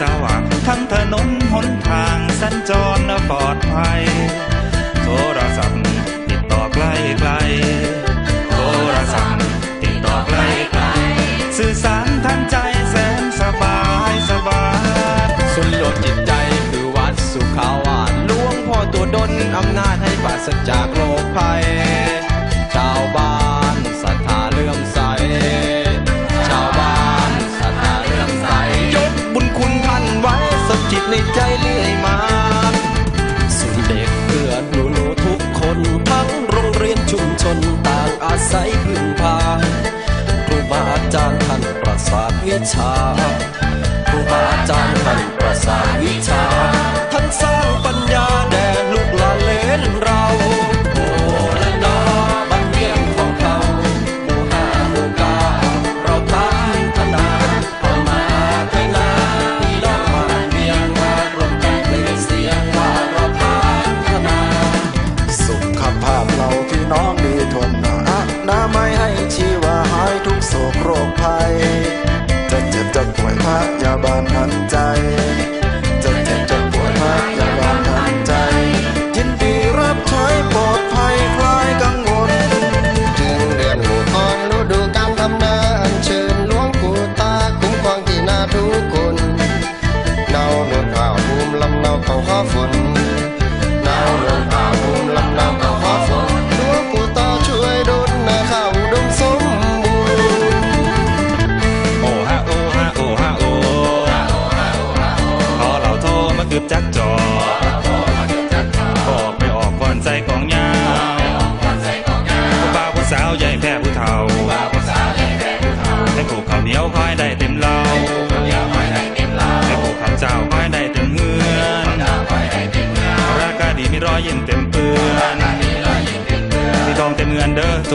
สว่าง ทั้งถนนหนทางสัญจรปลอดภัย โทรศัพท์ติดต่อใกล้ไกล โทรศัพท์ติดต่อใกล้ไกล สื่อสารทางใจแสนสบายสบายสุนโลมจิตใจคือวัดสุขาวาสหลวงพ่อตัวดนอำนาจให้ปราศจาก วิชาครูบาอาจารย์ท่านประสานวิชา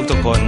junto con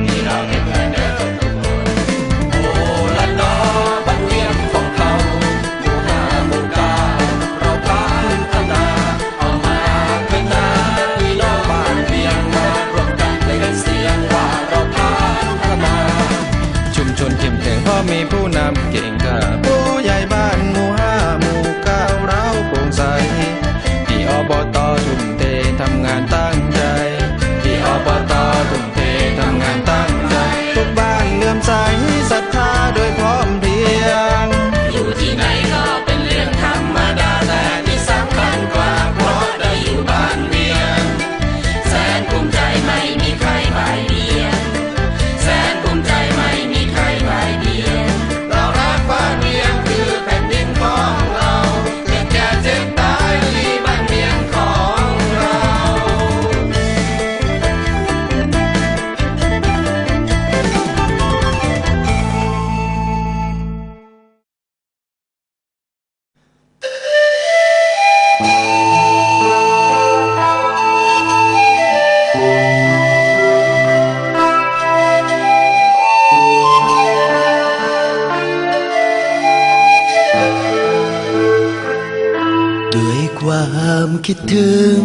ความคิดถึง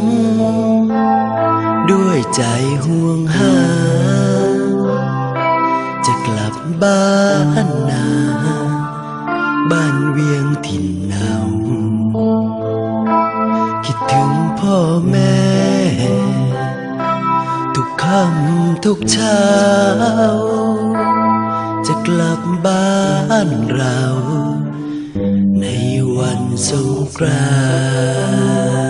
ด้วยใจห่วงหา จะกลับบ้านนา บ้านเวียงถิ่นเนาคิดถึงพ่อแม่ ทุกค่ำทุกเช้า จะกลับบ้านเรา so cry.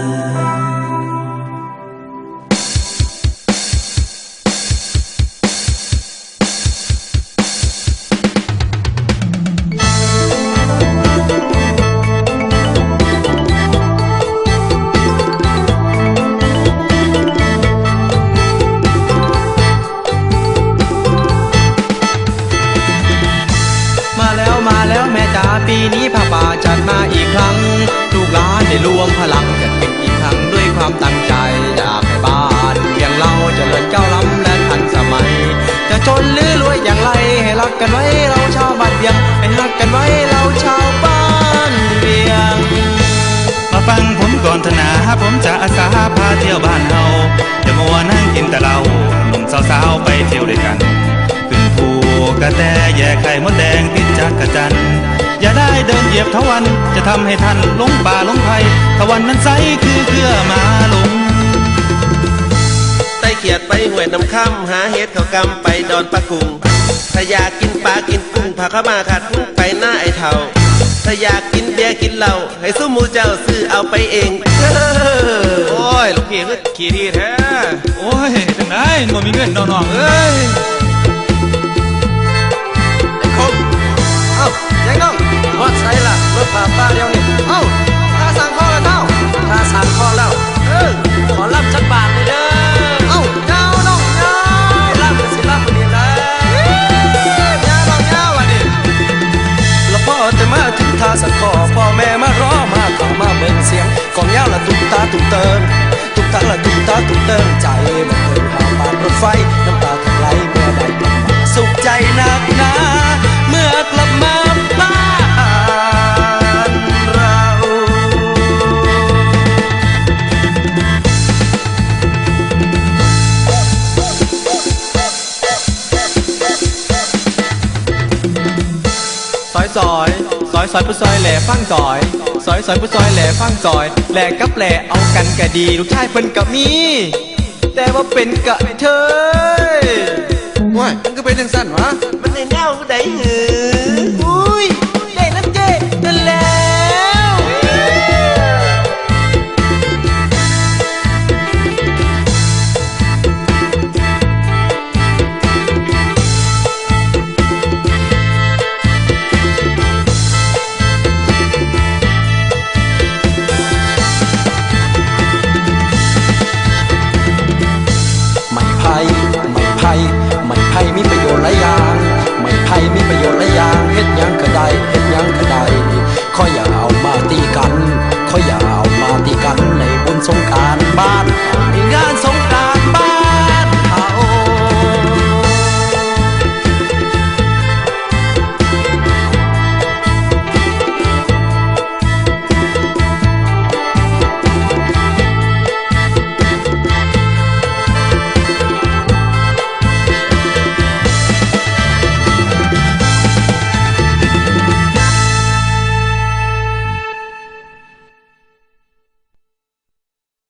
ได้รวมพลังจะนเป็อีกครั้งด้วยความตั้งใจอยากให้บ้านเพียงเราจเจริญก้าวล้ำและทันสมัย จะจนหรือรวยอย่างไรให้รักกันไว้เราชาวบ้านเพียงให้รักกันไว้เราชาวบ้านเพียง มาฟังผมก่อนธนาผมจะอาสาพาเที่ยวบ้านเฮาจะมามัวนั่งกินแต่เราหนุ่มสาวๆไปเที่ยวด้วยกันขึ้นภูกระแตแย่ไข่มดแดงติดจักกระจัน อย่าได้เดินเหยียบทวัน จะทำให้ท่านหลงป่าหลงไผ่ทวันนั้นใสคือเกลือมาหลงไต้เขียดไปห้วยน้ำค่ำหาเห็ดเขากำไปดอนปลากุงถ้าอยากกินปลากินกุ้งพาเข้ามาขัดทุกไปหน้าไอ้เท่าถ้าอยากกินเบียร์กินเหล้าให้สู้หมูเจ้าซื้อเอาไปเองเด้อโอ้ยลูกพี่ก็ขี่ดีแท้โอ้ยจังไดบ่มีเงินน้องๆเอ้ย น้องรถใส่ล่ะ ซอยผู้ซอยแหล่ฟังซอย ซอยซอยผู้ซอยแหล่ฟังซอย แหล่กับแหล่เอากันกะดี ลูกชายเพิ่นกะมี แต่ว่าเป็นกะเทยว้ายมันก็เป็นจังสั้นวะมันในเงาผู้ใดหือานบ้านงานสง